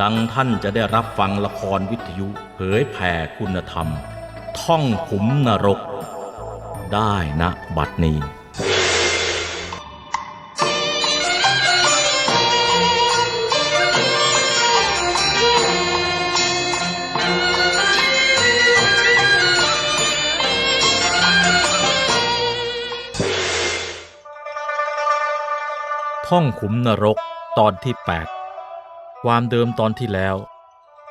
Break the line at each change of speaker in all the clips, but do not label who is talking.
ดังท่านจะได้รับฟังละครวิทยุเผยแผ่คุณธรรม ท่องขุมนรก ได้ณบัดนี้ท่องขุมนรกตอนที่ 8 ความเดิมตอนที่แล้ว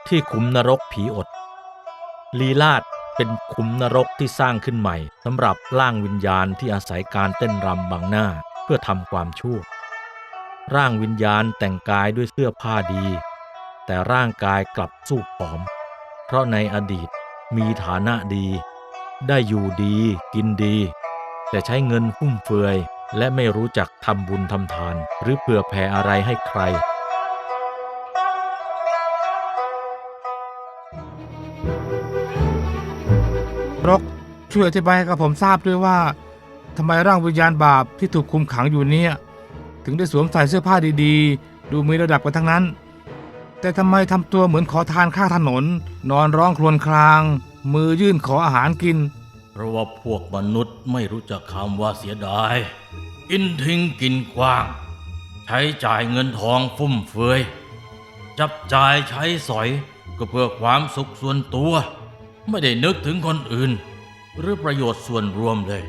ที่ขุมนรกผีอด ลีลาดเป็นขุมนรกที่สร้างขึ้นใหม่สำหรับร่างวิญญาณที่อาศัยการเต้นรำบังหน้าเพื่อทำความชั่ว ร่างวิญญาณแต่งกายด้วยเสื้อผ้าดี แต่ร่างกายกลับสู้ผอม เพราะในอดีตมีฐานะดี ได้อยู่ดีกินดี แต่ใช้เงินฟุ่มเฟือย และไม่รู้จักทำบุญทำทาน หรือเผื่อแผ่อะไรให้ใคร
รกช่วยอธิบายให้กับผมทราบด้วยว่าทำไมร่างวิญญาณบาปที่ถูกคุมขังอยู่เนี่ย ถึงได้สวมใส่เสื้อผ้าดีๆ ดูมีระดับกันทั้งนั้น แต่ทำไมทำตัวเหมือนขอทานข้างถนน นอนร้องครวญคราง มือยื่นขออาหารกิน
เพราะว่าพวกมนุษย์ไม่รู้จักคำว่าเสียดาย กินทิ้งกินกว้าง ใช้จ่ายเงินทองฟุ่มเฟือย จับจ่ายใช้สอยก็เพื่อความสุขส่วนตัว ไม่ได้นึกถึงคนอื่น หรือประโยชน์ส่วนรวมเลย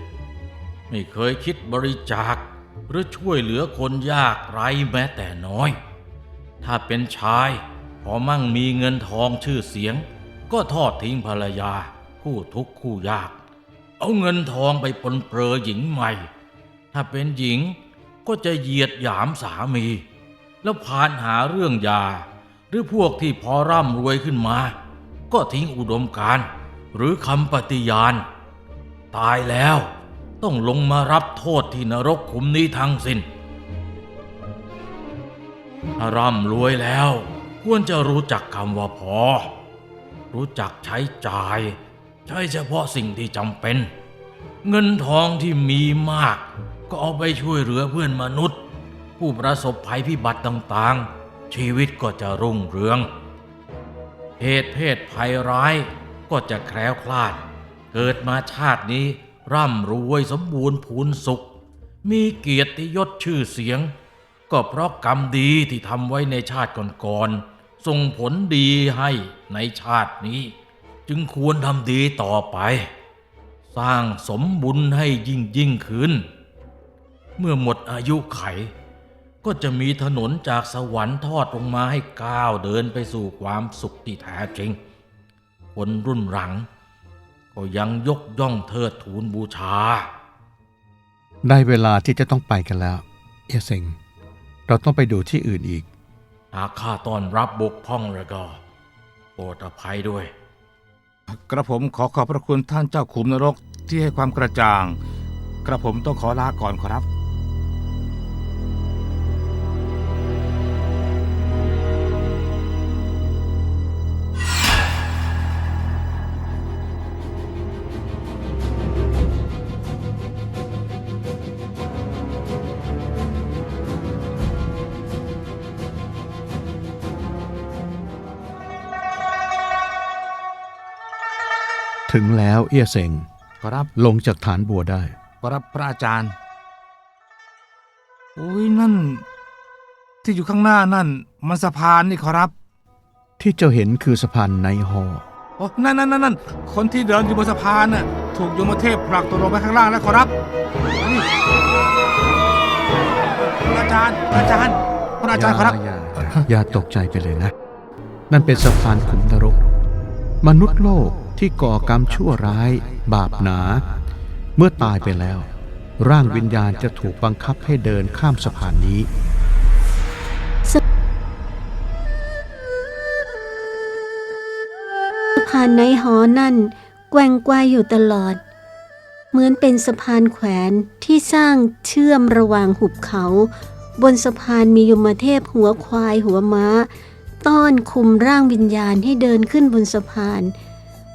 ไม่เคยคิดบริจาค หรือช่วยเหลือคนยากไร้แม้แต่น้อย ถ้าเป็นชาย พอมั่งมีเงินทองชื่อเสียง ก็ทอดทิ้งภรรยา คู่ทุกข์คู่ยาก เอาเงินทองไปปนเปื้อหญิงใหม่ ถ้าเป็นหญิงก็จะเหยียดหยามสามี แล้วพานหาเรื่องยา หรือพวกที่พอร่ำรวยขึ้นมา ก็ทิ้งอุดมการหรือคำปฏิญาณ ตายแล้วต้องลงมารับโทษที่นรกขุมนี้ทั้งสิน้นถ้าร่ำรวยแล้ว ควรจะรู้จักคำว่าพอ รู้จักใช้จ่าย ใช้เฉพาะสิ่งที่จำเป็น เงินทองที่มีมาก ก็เอาไปช่วยเหลือเพื่อนมนุษย์ ผู้ประสบภัยพิบัติต่างๆ ชีวิตก็จะรุ่งเรือง เหตุเพศภัยร้ายก็จะแคล้วคลาด เกิดมาชาตินี้ร่ำรวยสมบูรณ์พูนสุข มีเกียรติยศชื่อเสียง ก็เพราะกรรมดีที่ทำไว้ในชาติก่อนๆส่งผลดีให้ในชาตินี้ จึงควรทำดีต่อไป สร้างสมบุญให้ยิ่งยิ่งขึ้น เมื่อหมดอายุไข ก็จะมีถนนจากสวรรค์ทอดลงมาให้ก้าวเดินไปสู่ความสุขที่แท้จริง คนรุ่นหลัง ก็ยังยกย่องเทิดทูนบูชา
ได้เวลาที่จะต้องไปกันแล้ว เอเซงเราต้องไปดูที่อื่นอีก
หากข้าต้อนรับบกพร่องแล้วก็โปรดอภัยด้วย
กระผมขอขอบพระคุณท่านเจ้าขุมนรกที่ให้ความกระจ่าง กระผมต้องขอลาก่อนครับ
ถึงแล้วเอียเซง
ครับ
ลงจากฐานบัวได้
ครับพระอาจารย์อุ้ยนั่น ที่อยู่ข้างหน้านั่น มันสะพานนี่ขอรับ
ที่เจ้าเห็นคือสะพานไนฮอ
โอ้นั่นนั่นนั่นนั่นคนที่เดินอยู่บนสะพานน่ะถูกยมเทพผลักตกลงไปข้างล่างแล้วขอรับนี่พระอาจารย์พระอาจารย์พระอาจารย์ขอรับ
อย่าอย่าตกใจไปเลยนะ นั่นเป็นสะพานขุมนรก มนุษย์โลก ที่ก่อกรรมชั่วร้าย บาปหนา เมื่อตายไปแล้ว ร่างวิญญาณจะถูกบังคับให้เดินข้ามสะพานนี้
สะพานในหอนั่น แกว่งไกวายอยู่ตลอด เหมือนเป็นสะพานแขวนที่สร้างเชื่อมระหว่างหุบเขา บนสะพานมียมเทพหัวควายหัวม้า ต้อนคุมร่างวิญญาณให้เดินขึ้นบนสะพาน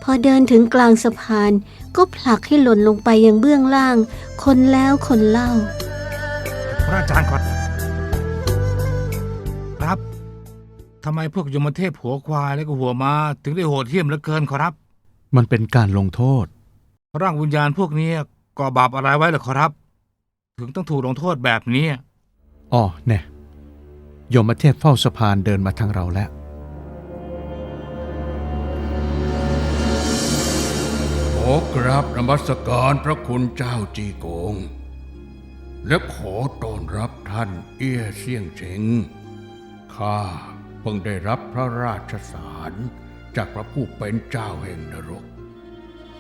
พอเดินถึงกลางสะพาน ก็ผลักให้หล่นลงไปยังเบื้องล่าง คนแล้วคนเล่า
พระอาจารย์ขอรับทำไมพวกยมเทพหัวควายและก็หัวม้าถึงได้โหดเหี้ยมเหลือเกินขอรับ
มันเป็นการลงโทษ
ร่างวิญญาณพวกนี้ก่อบาปอะไรไว้เหรอขอรับ ถึงต้องถูกลงโทษแบบนี้
อ๋อแน่ยมเทพเฝ้าสะพานเดินมาทางเราแล้ว
อกราบนมัสการพระคุณเจ้าจีโกง และขอต้อนรับท่านเอี้ยเสี่ยงเฉงข้าเพิ่งได้รับพระราชสารจากพระผู้เป็นเจ้าแห่งนรก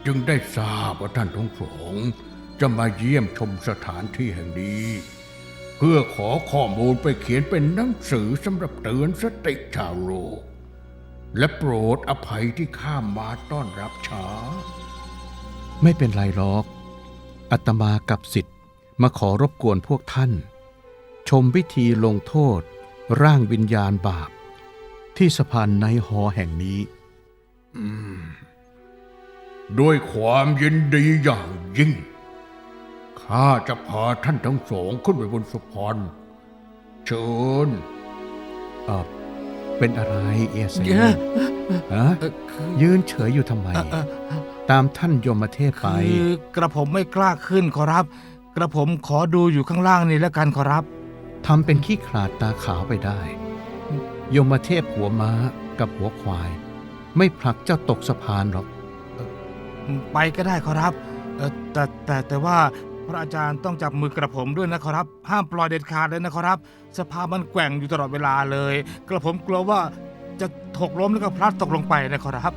จึงได้ทราบว่าท่านทั้งสองจะมาเยี่ยมชมสถานที่แห่งนี้ เพื่อขอข้อมูลไปเขียนเป็นหนังสือสำหรับเตือนสติชาวโลกและโปรดอภัยที่ข้ามมาต้อนรับช้า
ไม่เป็นไรหรอกอาตมากับสิทธิ์มาขอรบกวนพวกท่าน ชมวิธีลงโทษ ร่างวิญญาณบาป ที่สะพานไนฮอแห่งนี้
ด้วยความยินดีอย่างยิ่ง ข้าจะพาท่านทั้งสองขึ้นไปบนสะพานเชิญ
เออเป็นอะไรเอียเสง
เยอะ
ฮะ
เอ่อคือ
ยืนเฉยอยู่ทำไม
เอ่อเอ่อ
ตามท่านยมเทพไป
คือกระผมไม่กล้าขึ้นขอรับ กระผมขอดูอยู่ข้างล่างนี่แล้วกันขอรับ
ทำเป็นขี้ขลาดตาขาวไปได้ ยมเทพหัวม้ากับหัวควาย ไม่ผลักเจ้าตกสะพานหรอก
ไปก็ได้ขอรับเอ่อแต่แต่แต่ว่าพระอาจารย์ต้องจับมือกระผมด้วยนะขอรับ ห้ามปล่อยเด็ดขาดเลยนะขอรับ สภาพมันแกว่งอยู่ตลอดเวลาเลย กระผมกลัวว่า จะถกล้มแล้วก็พลัดตกลงไปนะขอรับ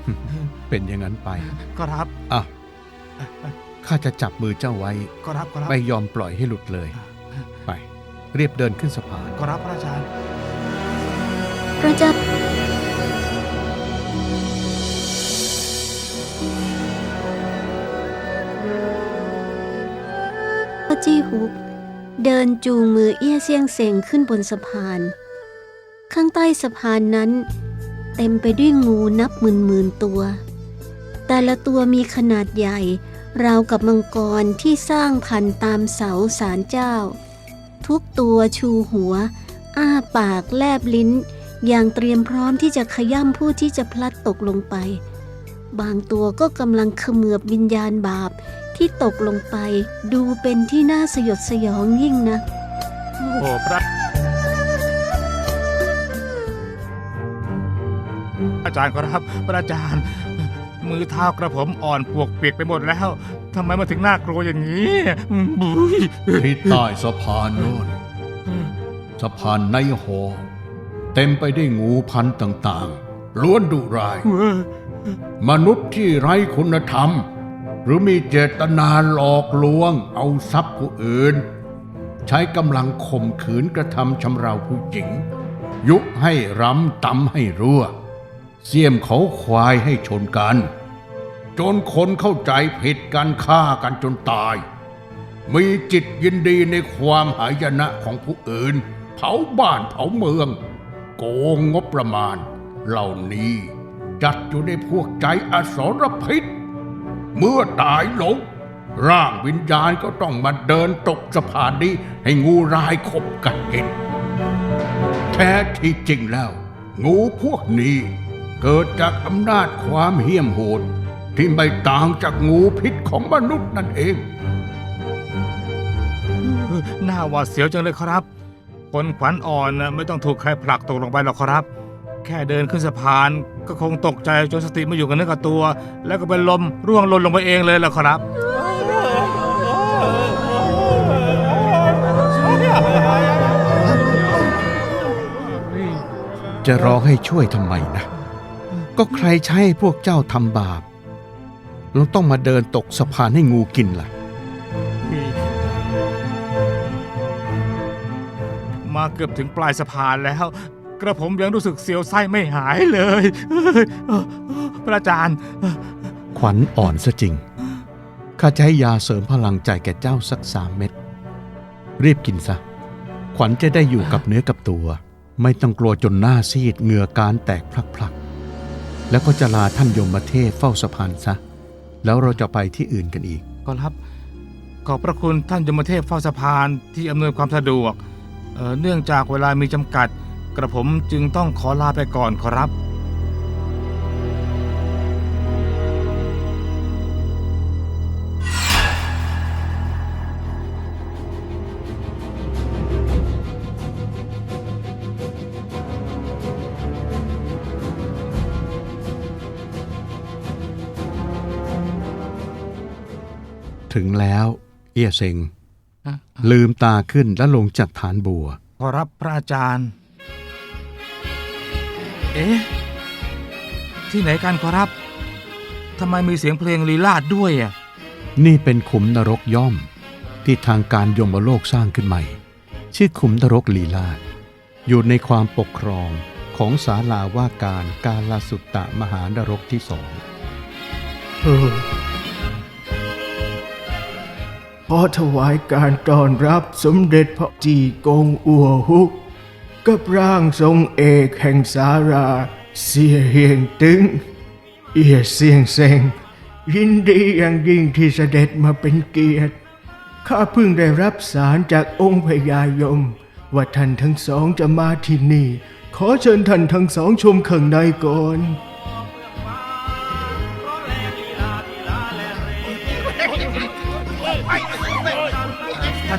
เป็นอย่างนั้นไป
ขอรับ
อะข้าจะจับมือเจ้าไว้
ขอรับขอรับ
ไม่ยอมปล่อยให้หลุดเลย ไป เรียบเดินขึ้นสะพาน
ขอรับพระอาจารย์
พระเจ้าพระจี้ฮุกเดินจูงมือเอี้ยเซียงเสงขึ้นบนสะพาน ข้างใต้สะพานนั้น เต็มไปด้วยงูนับหมื่นหมื่นตัว แต่ละตัวมีขนาดใหญ่ ราวกับมังกรที่สร้างพันตามเสาสารเจ้า ทุกตัวชูหัว อ้าปากแลบลิ้น อย่างเตรียมพร้อมที่จะขย่ำผู้ที่จะพลัดตกลงไป บางตัวก็กำลังเขมือบวิญญาณบาปที่ตกลงไป ดูเป็นที่น่าสยดสยองยิ่งนะ
โอ้พระ อาจารย์ขอรับ พระอาจารย์ มือเท้ากระผมอ่อนปวกเปียกไปหมดแล้วทำไมมาถึงน่ากลัวอย่างนี้บุ้ย
ที่ใต้สะพานโน้นสะพานในหอเต็มไปได้วยงูพันธุ์ต่างๆ ล้วนดุร้าย มนุษย์ที่ไร้คุณธรรม หรือมีเจตนาหลอกลวง เอาทรัพย์ผู้อื่น ใช้กำลังข่มขืนกระทำชำเราผู้หญิง ยุให้รำตำให้รั่ว เสียมเขาควายให้ชนกัน จนคนเข้าใจผิดกันฆ่ากันจนตาย มีจิตยินดีในความหายนะของผู้อื่น เผาบ้านเผาเมือง โกงงบประมาณ เหล่านี้จัดอยู่ในพวกใจอสรพิษ เมื่อตายลงร่างวิญญาณก็ต้องมาเดินตกสะพานนี้ให้งูรายขบกัดเห็นแท้ที่จริงแล้ว งูพวกนี้ เกิดจากอำนาจความเหี้ยมโหดที่ไม่ต่างจากงูพิษของมนุษย์นั่นเอง
หน้าหวาดเสียวจังเลยครับ คนขวัญอ่อนนะไม่ต้องถูกใครผลักตกลงไปหรอกครับ แค่เดินขึ้นสะพานก็คงตกใจจนสติไม่อยู่กับเนื้อกับตัว แล้วก็เป็นลมร่วงหล่นลงไปเองเลยแหละครับ
จะร้องให้ช่วยทำไมนะ ก็ใครใช้ให้พวกเจ้าทำบาปเราต้องมาเดินตกสะพานให้งูกินล่ะ
มาเกือบถึงปลายสะพานแล้ว กระผมยังรู้สึกเสียวไส้ไม่หายเลย พระอาจารย์
ขวัญอ่อนซะจริง ข้าจะให้ยาเสริมพลังใจแก่เจ้าสักสามเม็ด รีบกินซะ ขวัญจะได้อยู่กับเนื้อกับตัว ไม่ต้องกลัวจนหน้าซีดเหงื่อการแตกพลักๆ แล้วก็จะลาท่านยมเทพเฝ้าสะพานซะ แล้วเราจะไปที่อื่นกันอีก
ก็รับ ขอบพระคุณท่านยมเทพเฝ้าสะพานที่อำนวยความสะดวกเอ่อเนื่องจากเวลามีจำกัด กระผมจึงต้องขอลาไปก่อนขอรับ
ถึงแล้ว เอี้ยเซง
อะ
ลืมตาขึ้นและลงจากฐานบัว
ขอรับพระอาจารย์ เอ๊ะ ที่ไหนกันขอรับทำไมมีเสียงเพลงลีลาดด้วยอะ
นี่เป็นขุมนรกย่อม ที่ทางการยมโลกสร้างขึ้นใหม่ ชื่อขุมนรกลีลาศอยู่ในความปกครองของศาลาว่าการกาลสุตตะมหานรกที่สอง
ขอ อถวายการต้อนรับสมเด็จพระจีกงอัวฮุก กับร่างทรงเอกแห่งสาราเสียเฮียงตึง เอียเสียงเซงยินดีอย่างยิ่งที่เสด็จมาเป็นเกียรติ ข้าเพิ่งได้รับสารจากองค์พญายม ว่าท่านทั้งสองจะมาที่นี่ ขอเชิญท่านทั้งสองชมข้างในก่อน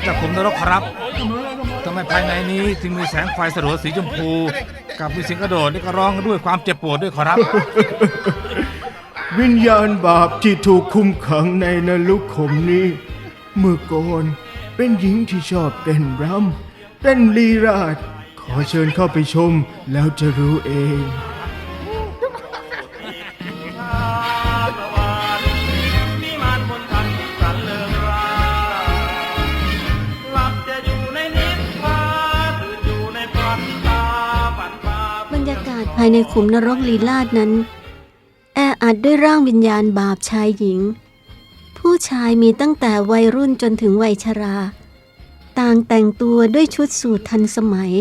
ท่านเจับผมนรกครับทำไมภายในนี้ถึงมีแสงไฟสลัวสีชมพู กับมีเสียงกระโดดและก็ร้องด้วยความเจ็บปวดด้วยขอรับ
วิญญาณบาปที่ถูกคุมขังในนรกขมนี้ เมื่อก่อนเป็นหญิงที่ชอบเต้นรำเต้นลีราดขอเชิญเข้าไปชมแล้วจะรู้เองา
ยใน
ขุมนรกลีลาดนั้น แออัดด้วยร่างวิญญาณบาปชายหญิง ผู้ชายมีตั้งแต่วัยรุ่นจนถึงวัยชรา ต่างแต่งตัวด้วยชุดสูททันสมัย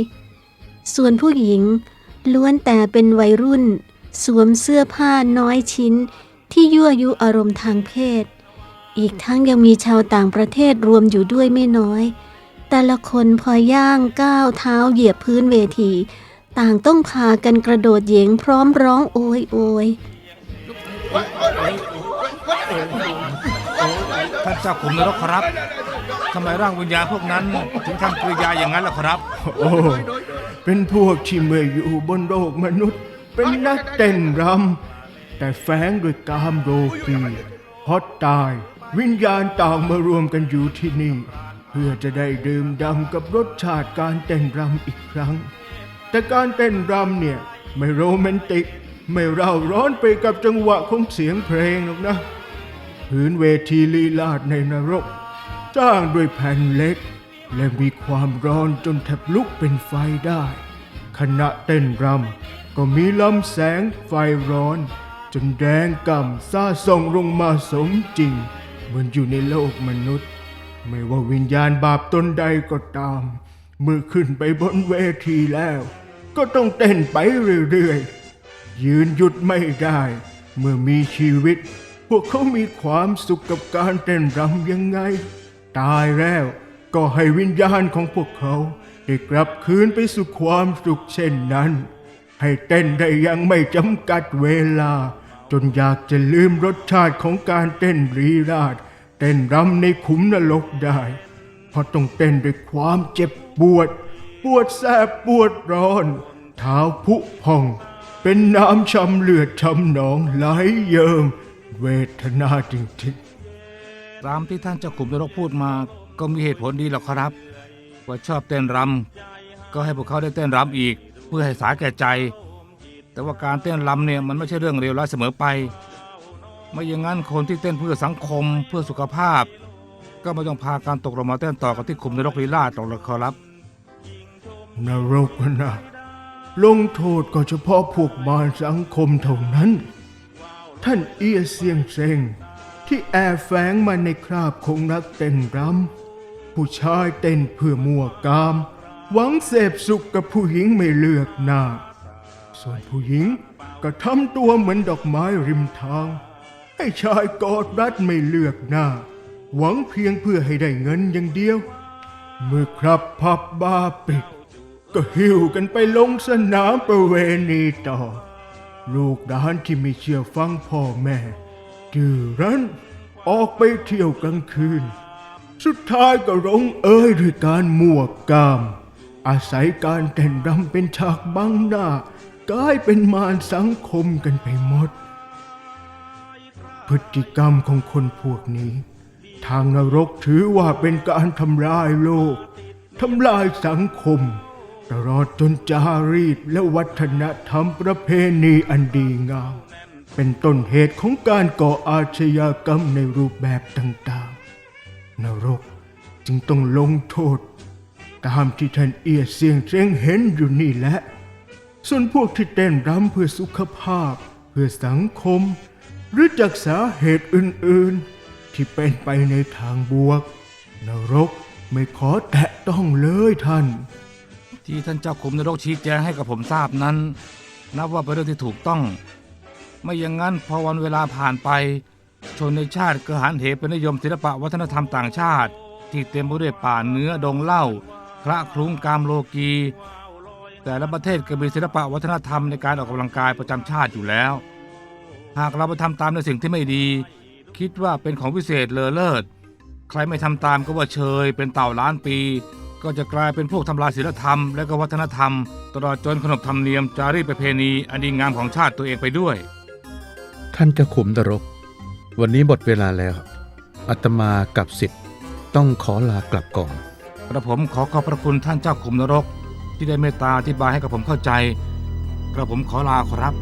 ส่วนผู้หญิงล้วนแต่เป็นวัยรุ่น สวมเสื้อผ้าน้อยชิ้นที่ยั่วยุอารมณ์ทางเพศ อีกทั้งยังมีชาวต่างประเทศรวมอยู่ด้วยไม่น้อย แต่ละคนพอย่างก้าวเท้าเหยียบพื้นเวที ต่างต้องพากันกระโดดเหยงพร้อมร้องโอยโอย
ท่านเจ้าขุมนรกครับทำไมร่างวิญญาณพวกนั้นถึงทำกริยาอย่างนั้นล่ะครับ
โอ้ เป็นพวกที่เมื่ออยู่บนโลกมนุษย์ เป็นนักเต้นรำแต่แฝงด้วยกามโลกีพอตาย วิญญาณต่างมารวมกันอยู่ที่นี่ เพื่อจะได้ดื่มด่ำกับรสชาติการเต้นรำอีกครั้ง แต่การเต้นรำเนี่ย ไม่โรแมนติก ไม่เร่าร้อนไปกับจังหวะของเสียงเพลงหรอกนะพื้นเวทีลีลาดในนรกจ้างด้วยแผ่นเล็ก และมีความร้อนจนแทบลุกเป็นไฟได้ ขณะเต้นรำก็มีลำแสงไฟร้อน จนแดงก่ำซาส่องลงมาสมจริง เหมือนอยู่ในโลกมนุษย์ ไม่ว่าวิญญาณบาปตนใดก็ตาม เมื่อขึ้นไปบนเวทีแล้ว ก็ต้องเต้นไปเรื่อยๆ ยืนหยุดไม่ได้ เมื่อมีชีวิต พวกเขามีความสุขกับการเต้นรำยังไง ตายแล้วก็ให้วิญญาณของพวกเขาได้กลับคืนไปสู่ความสุขเช่นนั้น ให้เต้นได้อยังไม่จำกัดเวลา จนอยากจะลืมรสชาติของการเต้นรีราดเต้นรำในขุมนรกได้ เพราะต้องเต้นด้วยความเจ็บปวด ปวดแสบปวดร้อน เท้าผุพอง เป็นน้ำช้ำเลือดช้ำหนองไหลเยิมเวทนาจริงๆ
ตามที่ท่านเจ้าขุมนรกพูดมาก็มีเหตุผลดีหรอกครับ ว่าชอบเต้นรำก็ให้พวกเขาได้เต้นรำอีก เพื่อให้สาแก่ใจ แต่ว่าการเต้นรำเนี่ยมันไม่ใช่เรื่องเลวร้ายเสมอไปไม่อย่างนั้นคนที่เต้นเพื่อสังคมเพื่อสุขภาพ ก็ไม่ต้องพาการตกลงมาเต้นต่อกับที่ขุมนรกลีลาดหรอกนะครับ
นรกนะลงโทษก็เฉพาะพวกมารสังคมเท่านั้น ท่านเอียเซียงเซงที่แอบแฝงมาในคราบของนักเต้นรำผู้ชายเต้นเพื่อมั่วกาม หวังเสพสุขกับผู้หญิงไม่เลือกหน้า ส่วนผู้หญิงก็ทำตัวเหมือนดอกไม้ริมทาง ให้ชายกอดรัดไม่เลือกหน้า หวังเพียงเพื่อให้ได้เงินอย่างเดียว เมื่อครับพับบาปิด ก็หิวกันไปลงสนามประเวณีต่อ ลูกด้านที่ไม่เชื่อฟังพ่อแม่ดื้อรั้นออกไปเที่ยวกลางคืน สุดท้ายก็ลงเอ้ยด้วยการมั่วกาม อาศัยการเต้นรำเป็นฉากบังหน้ากลายเป็นมารสังคมกันไปหมด พฤติกรรมของคนพวกนี้ ทางนรกถือว่าเป็นการทำลายโลกทำลายสังคม ตลอดจนจารีตและวัฒนธรรมประเพณีอันดีงาม เป็นต้นเหตุของการก่ออาชญากรรมในรูปแบบต่างๆ นรกจึงต้องลงโทษ ตามที่ท่านเอียเสียงเจ้งเห็นอยู่นี่แหละ ส่วนพวกที่เต้นรำเพื่อสุขภาพ เพื่อสังคม หรือจากสาเหตุอื่นๆ ที่เป็นไปในทางบวก นรกไม่ขอแตะต้องเลยท่าน
ที่ท่านเจ้าขุมนรกชี้แจงให้กับผมทราบนั้น นับว่าเป็นเรื่องที่ถูกต้อง ไม่อย่างนั้นพอวันเวลาผ่านไป ชนในชาติก็หันเหเป็นนิยมศิลปะวัฒนธรรมต่างชาติ ที่เต็มไปด้วยป่าเนื้อดงเหล้าพระคลุ้งกามโลกี แต่ละประเทศก็มีศิลปะวัฒนธรรมในการออกกำลังกายประจำชาติอยู่แล้ว หากเราไปทำตามในสิ่งที่ไม่ดี คิดว่าเป็นของพิเศษเลอเลิศใครไม่ทำตามก็ว่าเชยเป็นเต่าล้านปี ก็จะกลายเป็นพวกทำลายศีลธรรม และก็วัฒนธรรม ตลอดจนขนบธรรมเนียมจารีตประเพณีอันดีงามของชาติตัวเองไปด้วย
ท่านเจะขุมนรก วันนี้หมดเวลาแล้วอาตมากับสิทธิ์ต้องขอลากลับก่อน
กระผมขอขอบพระคุณท่านเจ้าขุมนรก ที่ได้เมตตาอธิบายให้กับผมเข้าใจกระผมขอลาขอรับ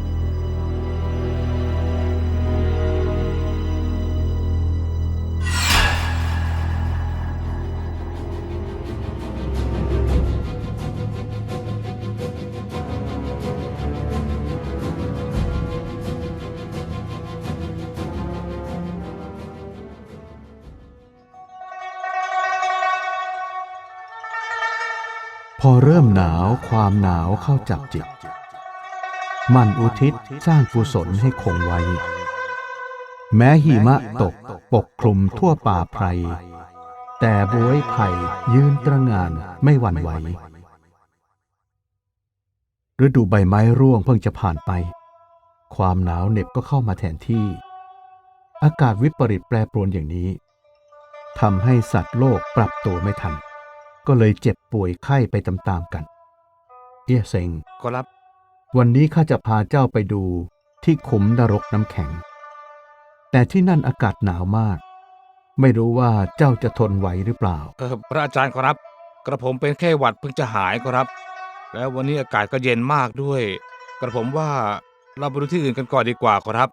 พอเริ่มหนาวความหนาวเข้าจับจิต มันอุทิศสร้างกุศลให้คงไว้ แม้หิมะตกปกคลุมทั่วป่าไพร แต่บวยไผ่ยืนตระงานไม่หวั่นไหวฤดูใบไม้ร่วงเพิ่งจะผ่านไป ความหนาวเหน็บก็เข้ามาแทนที่ อากาศวิปริตแปรปรวนอย่างนี้ทำให้สัตว์โลกปรับตัวไม่ทัน ก็เลยเจ็บป่วยไข้ไปตามๆกัน เอี้ยเซ็ง
ขอรับ
วันนี้ข้าจะพาเจ้าไปดูที่ขุมนรกน้ำแข็ง แต่ที่นั่นอากาศหนาวมาก ไม่รู้ว่าเจ้าจะทนไหวหรือเปล่า
เออพระอาจารย์ขอรับ กระผมเป็นแค่หวัดเพิ่งจะหายขอรับ แล้ววันนี้อากาศก็เย็นมากด้วย กระผมว่าเราไปดูที่อื่นกันก่อนดีกว่าขอรับ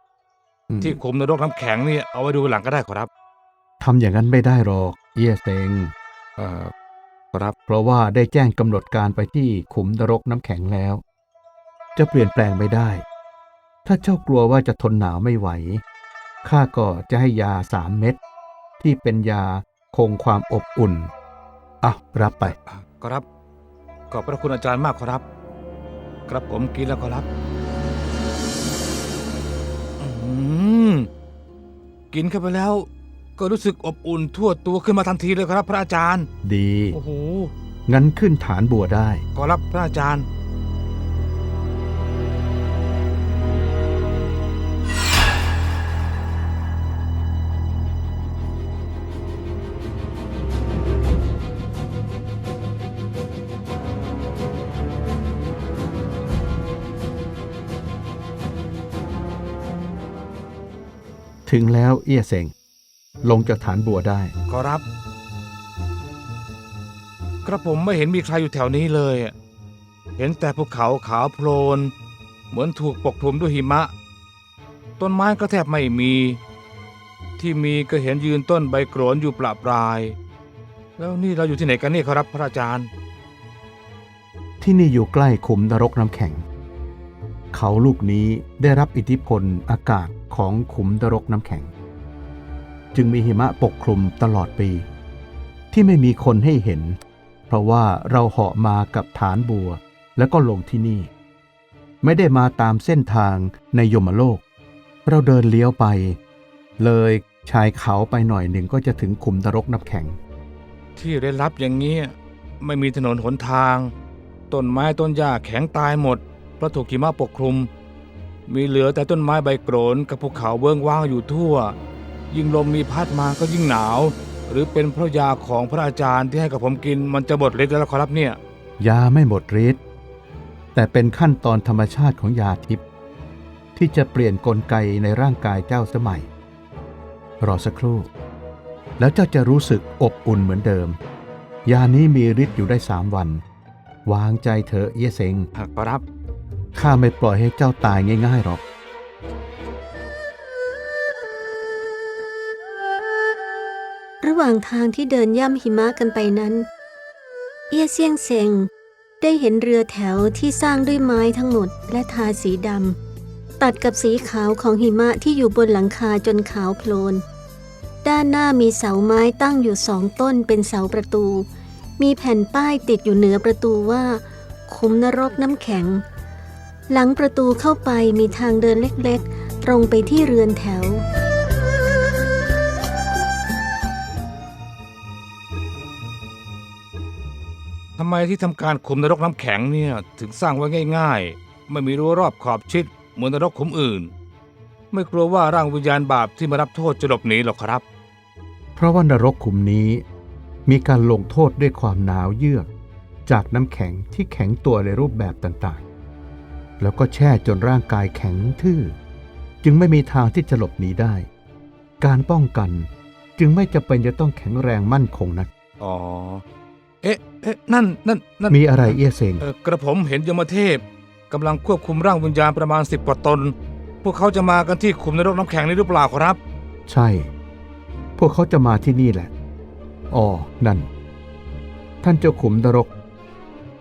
อืม
ที่ขุมนรกน้ำแข็งนี่เอาไว้ดูหลังก็ได้ขอรับ
ทำอย่างนั้นไม่ได้หรอก เอี้ยเซ็ง
เออ ขอรับ
เพราะว่าได้แจ้งกำหนดการไปที่ขุมนรกน้ำแข็งแล้ว จะเปลี่ยนแปลงไม่ได้ ถ้าเจ้ากลัวว่าจะทนหนาวไม่ไหว ข้าก็จะให้ยาสามเม็ดที่เป็นยาคงความอบอุ่นอะรับไป
ขอรับ ขอบพระคุณอาจารย์มากขอรับกระผมกินแล้วขอรับอืมกินเข้าไปแล้ว ก็รู้สึกอบอุ่นทั่วตัวขึ้นมาทันทีเลยครับ พระอาจารย์
ดี
โอ้โห
งั้นขึ้นฐานบัวได้
ขอรับพระอาจารย์
ถึงแล้วเอี้ยเซง ลงจากฐานบัวได้
ขอรับ กระผมไม่เห็นมีใครอยู่แถวนี้เลยอะเห็นแต่ภูเขาขาวโพลน เหมือนถูกปกคลุมด้วยหิมะ ต้นไม้ก็แทบไม่มี ที่มีก็เห็นยืนต้นใบโกรนอยู่ประปราย แล้วนี่เราอยู่ที่ไหนกันเนี่ยครับพระอาจารย์
ที่นี่อยู่ใกล้ขุมนรกน้ำแข็ง เขาลูกนี้ได้รับอิทธิพลอากาศของขุมนรกน้ำแข็ง จึงมีหิมะปกคลุมตลอดปี ที่ไม่มีคนให้เห็น เพราะว่าเราเหาะมากับฐานบัวแล้วก็ลงที่นี่ ไม่ได้มาตามเส้นทางในยมโลก เราเดินเลี้ยวไป เลยชายเขาไปหน่อยหนึ่งก็จะถึงขุมนรกน้ำแข็ง
ที่ได้รับอย่างเงี้ไม่มีถนนหนทาง ต้นไม้ต้นหญ้าแข็งตายหมดเพราะถูกหิมะปกคลุม มีเหลือแต่ต้นไม้ใบโกรนกับภูเขาเบื้องว่างอยู่ทั่ว ยิ่งลมมีพัดมาก็ยิ่งหนาว หรือเป็นเพราะยาของพระอาจารย์ที่ให้กับผมกินมันจะหมดฤทธิ์แล้วครับเนี่ย
ยาไม่หมดฤทธิ์แต่เป็นขั้นตอนธรรมชาติของยาทิพย์ที่จะเปลี่ยนกลไกในร่างกายเจ้าสมัย รอสักครู่ แล้วเจ้าจะรู้สึกอบอุ่นเหมือนเดิม ยานี้มีฤทธิ์อยู่ได้สามวัน วางใจเถอะเอี้ยเซง
ครับ
ข้าไม่ปล่อยให้เจ้าตายง่ายๆหรอก
หว่างทางที่เดินย่ำหิมะกันไปนั้น เอี้ยเซียงเซงได้เห็นเรือแถวที่สร้างด้วยไม้ทั้งหมดและทาสีดำตัดกับสีขาวของหิมะที่อยู่บนหลังคาจนขาวโพลน ด้านหน้ามีเสาไม้ตั้งอยู่สองต้นเป็นเสาประตู มีแผ่นป้ายติดอยู่เหนือประตูว่าขุมนรกน้ำแข็ง หลังประตูเข้าไปมีทางเดินเล็กๆ ตรงไปที่เรือนแถว
ไมที่ทำการขุมนรกน้ำแข็งเนี่ยถึงสร้างไว้ง่าย ๆ ไม่มีรั้วรอบขอบชิดเหมือนนรกขุมอื่น ไม่กลัวว่าร่างวิญญาณบาปที่มารับโทษจะหลบหนีหรอกครับ
เพราะว่านรกขุมนี้ มีการลงโทษด้วยความหนาวเยือก จากน้ำแข็งที่แข็งตัวในรูปแบบต่างๆ แล้วก็แช่จนร่างกายแข็งทื่อ จึงไม่มีทางที่จะหลบหนีได้ การป้องกันจึงไม่จำเป็นจะต้องแข็งแรงมั่นคงนัก
อ๋อ เอ๊ะเอ๊ะนั่นนั่นนั่น
มีอะไรเอี้ยเซง
เอ่อกระผมเห็นยมเทพกำลังควบคุมร่างวิญญาณประมาณสิบกว่าตน พวกเขาจะมากันที่ขุมนรกน้ำแข็งนี้หรือเปล่าครับ
ใช่ พวกเขาจะมาที่นี่แหละ อ๋อ นั่น ท่านเจ้าขุมนรก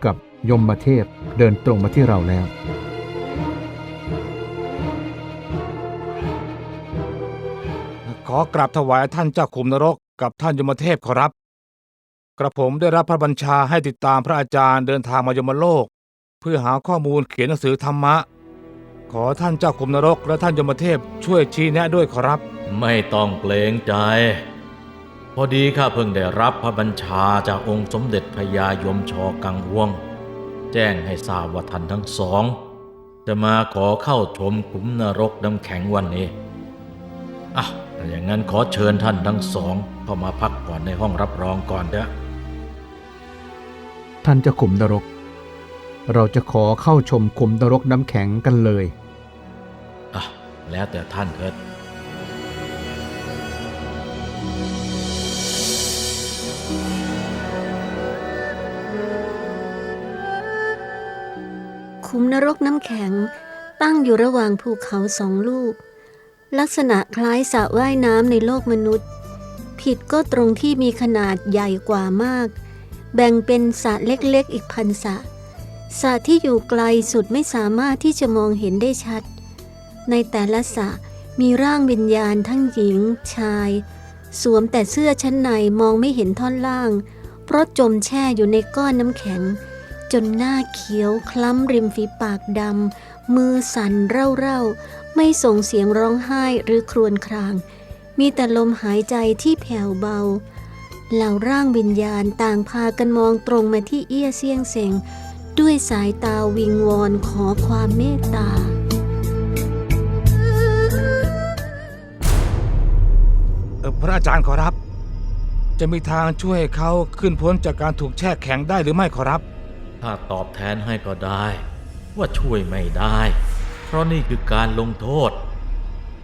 กับยมเทพเดินตรงมาที่เราแล้ว
ขอกราบถวายท่านเจ้าขุมนรกกับท่านยมเทพขอรับ กระผมได้รับพระบัญชาให้ติดตามพระอาจารย์เดินทางมายมโลก เพื่อหาข้อมูลเขียนหนังสือธรรมะ ขอท่านเจ้าขุมนรกและท่านยมเทพช่วยชี้แนะด้วยขอรับ
ไม่ต้องเกรงใจ พอดีข้าเพิ่งได้รับพระบัญชาจากองค์สมเด็จพระยายมชอกังวง แจ้งให้ทราบว่าท่านทั้งสอง จะมาขอเข้าชมขุมนรกน้ำแข็งวันนี้อะถ้าอย่างนั้นขอเชิญท่านทั้งสองเข้ามาพักผ่อนในห้องรับรองก่อนเถอะ
ท่านเจ้าขุมนรก เราจะขอเข้าชมขุมนรกน้ำแข็งกันเลย
อะแล้วแต่ท่านเถิด
ขุมนรกน้ำแข็งตั้งอยู่ระหว่างภูเขาสองลูก ลักษณะคล้ายสระว่ายน้ำในโลกมนุษย์ ผิดก็ตรงที่มีขนาดใหญ่กว่ามาก แบ่งเป็นสระเล็กๆ อีกพันสระสระที่อยู่ไกลสุดไม่สามารถที่จะมองเห็นได้ชัด ในแต่ละสระมีร่างวิญญาณทั้งหญิง ชาย สวมแต่เสื้อชั้นในมองไม่เห็นท่อนล่าง เพราะจมแช่อยู่ในก้อนน้ำแข็ง จนหน้าเขียวคล้ำริมฝีปากดำมือสั่นเร่าๆ ไม่ส่งเสียงร้องไห้หรือครวญคราง มีแต่ลมหายใจที่แผ่วเบา เหล่าร่างวิญญาณต่างพากันมองตรงมาที่เอี้ยเซียงเซงด้วยสายตาวิงวอนขอความเมตตา
เออพระอาจารย์ขอรับ จะมีทางช่วยเขาขึ้นพ้นจากการถูกแช่แข็งได้หรือไม่ขอรับ
ถ้าตอบแทนให้ก็ได้ ว่าช่วยไม่ได้ เพราะนี่คือการลงโทษ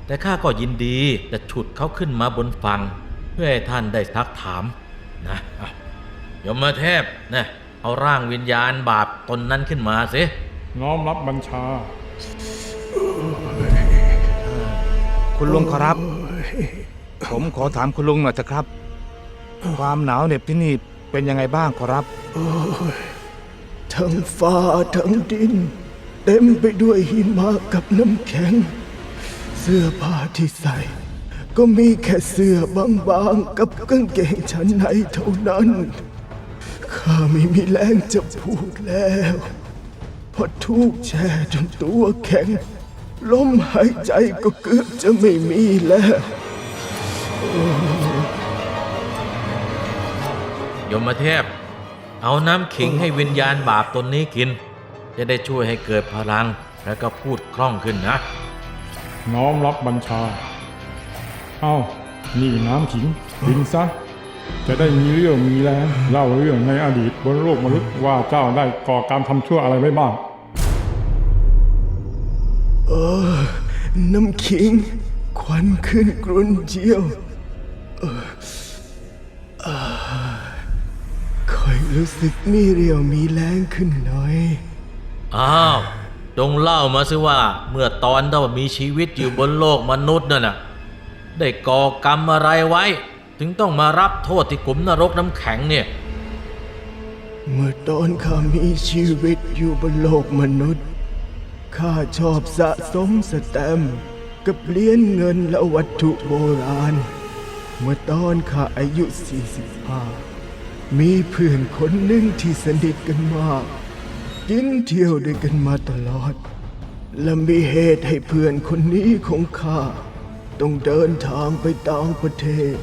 แต่ข้าก็ยินดีจะฉุดเขาขึ้นมาบนฝั่ง เพื่อให้ท่านได้ซักถามนะเอายมเทพนะเอาร่างวิญญาณบาปตนนั้นขึ้นมาสิ
น้อมรับบัญชา
คุณลุงขอรับ ผมขอถามคุณลุงหน่อยเถอะครับ ความหนาวเหน็บที่นี่เป็นยังไงบ้างขอรับ
ทั้งฟ้าทั้งดิน เต็มไปด้วยหิมะกับน้ำแข็ง เสื้อผ้าที่ใส่ ก็มีแค่เสื้อบางๆ กับกางเกงชั้นในเท่านั้น ข้าไม่มีแรงจะพูดแล้วเพราะทุกข์แช่จนตัวแข็ง ลมหายใจก็เกือบจะไม่มีแล้ว
ยมเทพ เอาน้ำขิงให้วิญญาณบาปตนนี้กิน จะได้ช่วยให้เกิดพลังแล้วก็พูดคล่องขึ้นนะ
น้อมรับบัญชา เอ้า นี่น้ำขิงกินซะ จะได้มีเรื่องมีแรงเล่าเรื่องในอดีตบนโลกมนุษย์ว่าเจ้าได้ก่อการทำชั่วอะไรไว้บ้าง เออ
น้ำขิง ควันขึ้นกรุนเจียวเอออค่อยรู้สึกมีเรี่ยวมีแรงขึ้นหน่อย
อ้าว จงเล่ามาสิว่า เมื่อตอนเรามีชีวิตอยู่บนโลกมนุษย์นั่นน่ะ ได้ก่อกรรมอะไรไว้ ถึงต้องมารับโทษที่กลุ่มนรกน้ำแข็งเนี่ย
เมื่อตอนข้ามีชีวิตอยู่บนโลกมนุษย์ ข้าชอบสะสมสแตมป์กับเหรียญเงินและวัตถุโบราณ เมื่อตอนข้าอายุ 45 มีเพื่อนคนหนึ่งที่สนิทกันมาก กินเที่ยวด้วยกันมาตลอด และมีเหตุให้เพื่อนคนนี้ของข้า ต้องเดินทางไปต่างประเทศ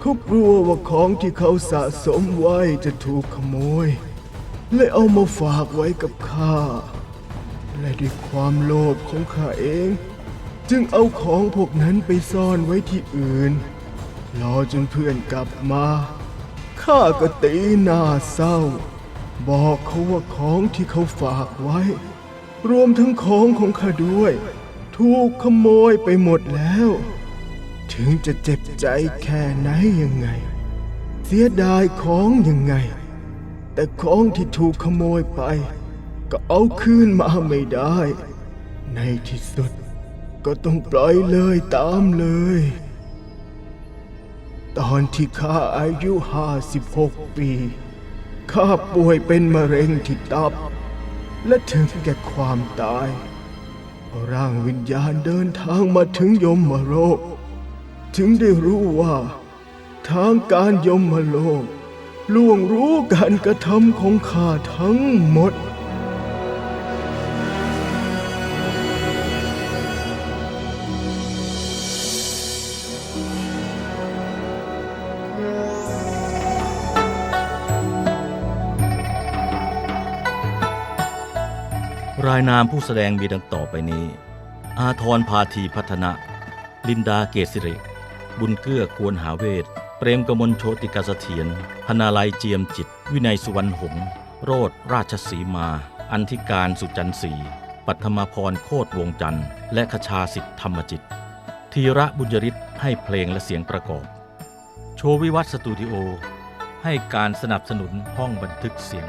เขากลัวว่าของที่เขาสะสมไว้จะถูกขโมย เลยเอามาฝากไว้กับข้า และด้วยความโลภของข้าเอง จึงเอาของพวกนั้นไปซ่อนไว้ที่อื่น รอจนเพื่อนกลับมา ข้าก็ตีหน้าเศร้า บอกเขาว่าของที่เขาฝากไว้ รวมทั้งของของข้าด้วย ถูกขโมยไปหมดแล้ว ถึงจะเจ็บใจแค่ไหนยังไง เสียดายของยังไง แต่ของที่ถูกขโมยไป ก็เอาคืนมาไม่ได้ ในที่สุด ก็ต้องปล่อยเลยตามเลย ตอนที่ข้าอายุห้าสิบหกปีข้าป่วยเป็นมะเร็งที่ตับ และถึงแก่ความตาย ร่างวิญญาณเดินทางมาถึงยมโลก ถึงได้รู้ว่า ทางการยมโลกล่วงรู้การกระทำของข้าทั้งหมดา
ยนามผู้แสดงมีดังต่อไปนี้ อาทรพาธีพัฒนะ ลินดาเกษิริบุญเกื้อควรหาเวท เปรมกมลโชติกาเสถียรพนาลัยเจียมจิต วินัยสุวรรณหงษ์โรดราชสีมา อันธิการสุจันทร์ศรีปัทมาพรโคตรวงจันทร์ และขชาสิทธธรรมจิต ธีระบุญยริศให้เพลงและเสียงประกอบ โชววิวัฒสตูดิโอ ให้การสนับสนุนห้องบันทึกเสียง